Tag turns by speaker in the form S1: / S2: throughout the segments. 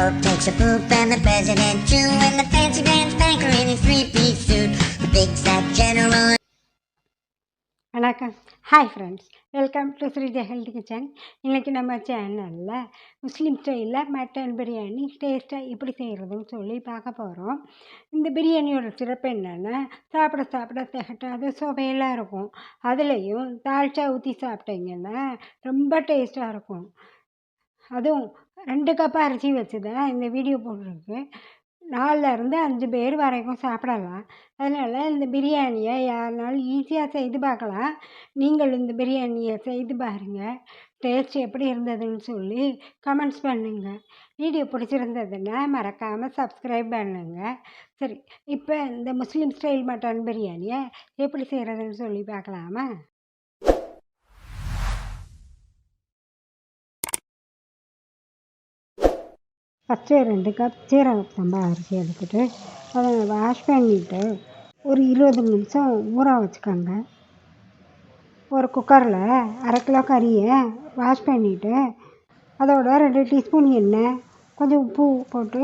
S1: Pope takes a poop and the president too, and the fancy pants banker in his three-piece suit. The big fat general
S2: வணக்கம். Hi friends welcome to Sreeja health kitchen இன்றைக்கி நம்ம சேனலில் முஸ்லீம் ஸ்டைலில் mutton biryani டேஸ்ட்டாக எப்படி செய்கிறதுன்னு சொல்லி பார்க்க போகிறோம் இந்த பிரியாணியோட சிறப்பு என்னென்னா சாப்பிட சாப்பிட திகட்டாத சுவையெல்லாம் இருக்கும். அதுலேயும் தாழ்ச்சா ஊற்றி சாப்பிட்டீங்கன்னா ரொம்ப டேஸ்ட்டாக இருக்கும். அதுவும் ரெண்டு கப் அரிசி வச்சு தான் இந்த வீடியோ போட்டிருக்கு. நாலுலேருந்து அஞ்சு பேர் வரைக்கும் சாப்பிடலாம். அதனால் இந்த பிரியாணியை யாருனாலும் ஈஸியாக செய்து பார்க்கலாம். நீங்கள் இந்த பிரியாணியை செய்து பாருங்கள் டேஸ்ட் எப்படி இருந்ததுன்னு சொல்லி கமெண்ட்ஸ் பண்ணுங்கள் வீடியோ பிடிச்சிருந்ததுன்னா மறக்காமல் சப்ஸ்கிரைப் பண்ணுங்கள் சரி இப்போ இந்த முஸ்லீம் ஸ்டைல் மட்டன் பிரியாணியை எப்படி செய்கிறதுன்னு சொல்லி பார்க்கலாமா? ஃபஸ்ட்டு ரெண்டு கப் சீரக சம்பா அரிசி எடுத்துட்டு அதை வாஷ் பண்ணிவிட்டு ஒரு இருபது நிமிஷம் ஊற வச்சுக்கோங்க. ஒரு குக்கரில் அரை கிலோ கறியை வாஷ் பண்ணிவிட்டு அதோட ரெண்டு டீஸ்பூன் எண்ணெய் கொஞ்சம் உப்பு போட்டு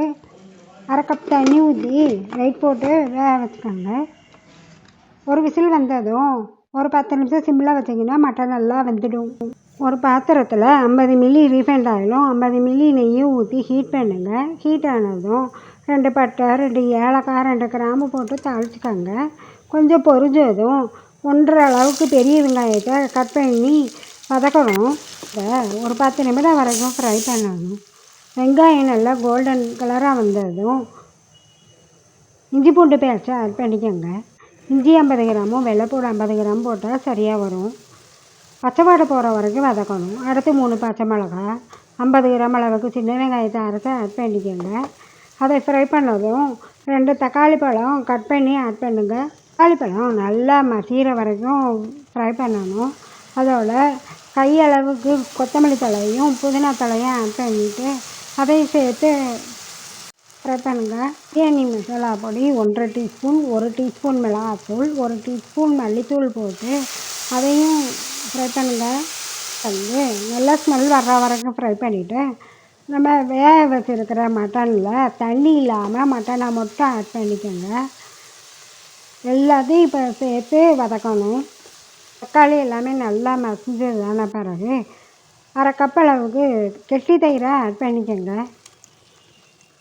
S2: அரை கப் தண்ணி ஊற்றி ரைட் போட்டு வேக வச்சுக்கோங்க. ஒரு விசில் வந்ததும் ஒரு பத்து நிமிஷம் சிம்மில் வச்சிங்கன்னா மட்டன் நல்லா வெந்துடும். ஒரு பாத்திரத்தில் ஐம்பது மில்லி ரீஃபைண்ட் ஆயிலும் ஐம்பது மில்லி நெய்யும் ஊற்றி ஹீட் பண்ணுங்கள் ஹீட் ஆனதும் ரெண்டு பட்டை ரெண்டு ஏலக்காய் ரெண்டு கிராம்பு போட்டு தாளிச்சிக்கோங்க. கொஞ்சம் பொரிஞ்சதும் ஒன்றரை அளவுக்கு பெரிய வெங்காயத்தை கட் பண்ணி வதக்கணும். ஒரு பத்து நிமிடம் வரைக்கும் ஃப்ரை பண்ணணும். வெங்காயம் நல்லா கோல்டன் கலராக வந்ததும் இஞ்சி பூண்டு பேஸ்ட்டை ஆட் பண்ணிக்கோங்க. இஞ்சி ஐம்பது கிராமும் வெள்ளைப்பூடு ஐம்பது கிராம் போட்டால் சரியாக வரும். பச்சை வாடை போகிற வரைக்கும் வதக்கணும். அடுத்து மூணு பச்சை மிளகா ஐம்பது கிராம் அளவுக்கு சின்ன வெங்காயத்தை அரைச்சி ஆட் பண்ணிக்கோங்க. அதை ஃப்ரை பண்ணதும் ரெண்டு தக்காளி பழம் கட் பண்ணி ஆட் பண்ணுங்கள் தக்காளி பழம் நல்லா மசிகிற வரைக்கும் ஃப்ரை பண்ணணும். அதோட கையளவுக்கு கொத்தமல்லி தலையும் புதினா தலையும் ஆட் பண்ணிவிட்டு அதையும் சேர்த்து ஃப்ரை பண்ணுங்கள் பிரியாணி மசாலா பொடி ஒன்றரை டீஸ்பூன் ஒரு டீஸ்பூன் மிளகாத்தூள் ஒரு டீஸ்பூன் மல்லித்தூள் போட்டு அதையும் ஃப்ரை பண்ணுங்க வந்து நல்லா ஸ்மெல் வர்ற வரைக்கும் ஃப்ரை பண்ணிவிட்டு நம்ம வேக வச்சுருக்கிற மட்டனில் தண்ணி இல்லாமல் மட்டனை மட்டும் ஆட் பண்ணிக்கோங்க. எல்லாத்தையும் இப்போ சேர்த்து வதக்கணும். தக்காளி எல்லாமே நல்லா மசிஞ்சதான பிறகு அரை கப் அளவுக்கு கெட்டி தயிரை ஆட் பண்ணிக்கோங்க.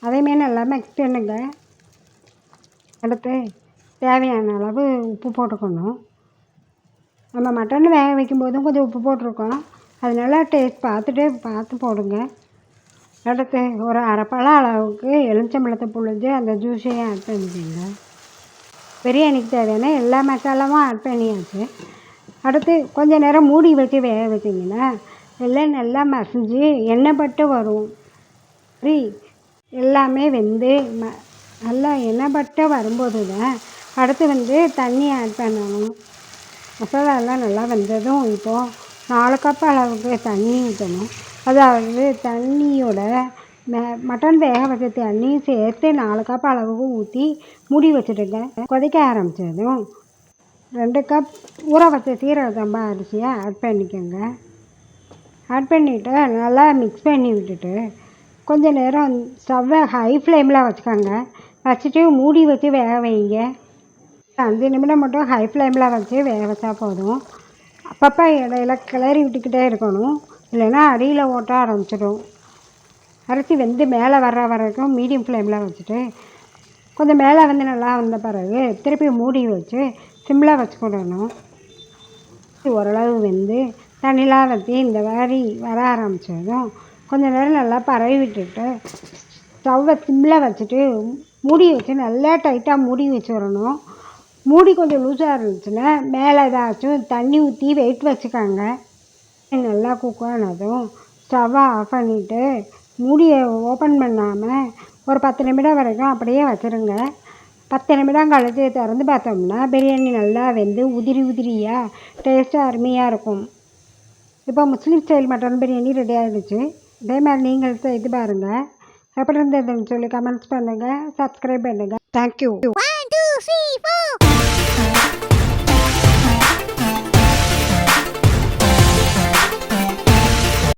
S2: அதையுமே நல்லா மிக்ஸ் பண்ணுங்க. அடுத்து தேவையான அளவு உப்பு போட்டுக்கணும். நம்ம மட்டன் வேக வைக்கும்போதும் கொஞ்சம் உப்பு போட்டிருக்கோம். அதனால டேஸ்ட் பார்த்துட்டு பார்த்து போடுங்க. அடுத்து ஒரு அரைப்பழம் அளவுக்கு எலுமிச்சம்பழத்தை புழிஞ்சு அந்த ஜூஸையும் ஆட் பண்ணிக்கோங்க. பிரியாணிக்கு தேவையான எல்லா மசாலாவும் ஆட் பண்ணியாச்சு. அடுத்து கொஞ்சம் நேரம் மூடி வச்சு வேக வச்சிங்கன்னா எல்லாம் நல்லா மசிஞ்சு எண்ணெய் பட்டு வரும். சரி எல்லாமே வெந்து ம நல்லா எண்ணெய் பட்டு வரும்போது தான் அடுத்து வந்து தண்ணி ஆட் பண்ணணும். மசாலாலாம் நல்லா வெந்ததும் இப்போது நாலு கப் அளவுக்கு தண்ணி ஊற்றணும் அதாவது தண்ணியோட மே மட்டன் வேக வச்ச தண்ணியும் சேர்த்து நாலு கப் அளவுக்கு ஊற்றி மூடி வச்சுடுங்க கொதிக்க ஆரம்பித்ததும் ரெண்டு கப் ஊற வச்ச சீரக சம்பா அரிசியை ஆட் பண்ணிக்கோங்க. ஆட் பண்ணிவிட்டு நல்லா மிக்ஸ் பண்ணி விட்டுட்டு கொஞ்சம் நேரம் ஸ்டவ்வை ஹை ஃப்ளேமில் வச்சுக்கோங்க. வச்சுட்டு மூடி வச்சு வேக வைங்க. அஞ்சு நிமிடம் மட்டும் ஹை ஃப்ளேமில் வச்சு வேக வச்சா போதும். அப்பப்போ இடையில கிளறி விட்டுக்கிட்டே இருக்கணும். இல்லைன்னா அடியில் ஓட்ட ஆரம்பிச்சிடும். அரிசி வெந்து மேலே வர்ற வரைக்கும் மீடியம் ஃப்ளேமில் வச்சுட்டு கொஞ்சம் மேலே வந்து நல்லா வந்த பிறகு திருப்பி மூடி வச்சு சிம்மில் வச்சுக்கிடணும். ஓரளவு வெந்து தண்ணிலாம் வச்சு இந்த மாதிரி வர ஆரம்பித்ததும் கொஞ்சம் நேரம் நல்லா பரவி விட்டுட்டு ஸ்டவ்வை சிம்மில் வச்சுட்டு மூடி வச்சு நல்லா டைட்டாக மூடி வச்சிடணும். மூடி கொஞ்சம் லூஸாக இருந்துச்சுன்னா மேலே ஏதாச்சும் தண்ணி ஊற்றி வெயிட் வச்சுக்கோங்க. நல்லா குக் ஆனதும் ஸ்டவ்வை ஆஃப் பண்ணிவிட்டு மூடியை ஓப்பன் பண்ணாமல் ஒரு பத்து நிமிடம் வரைக்கும் அப்படியே வச்சுருங்க. பத்து நிமிடம் கழித்து திறந்து பார்த்தோம்னா பிரியாணி நல்லா வெந்து உதிரி உதிரியாக டேஸ்ட்டாக அருமையாக இருக்கும். இப்போ Muslim style mutton biryani ready ஆகிடுச்சு இதே மாதிரி நீங்கள் செய்து பாருங்கள் எப்படி இருந்ததுன்னு சொல்லி கமெண்ட்ஸ் பண்ணுங்கள் சப்ஸ்கிரைப் பண்ணுங்கள் தேங்க்யூ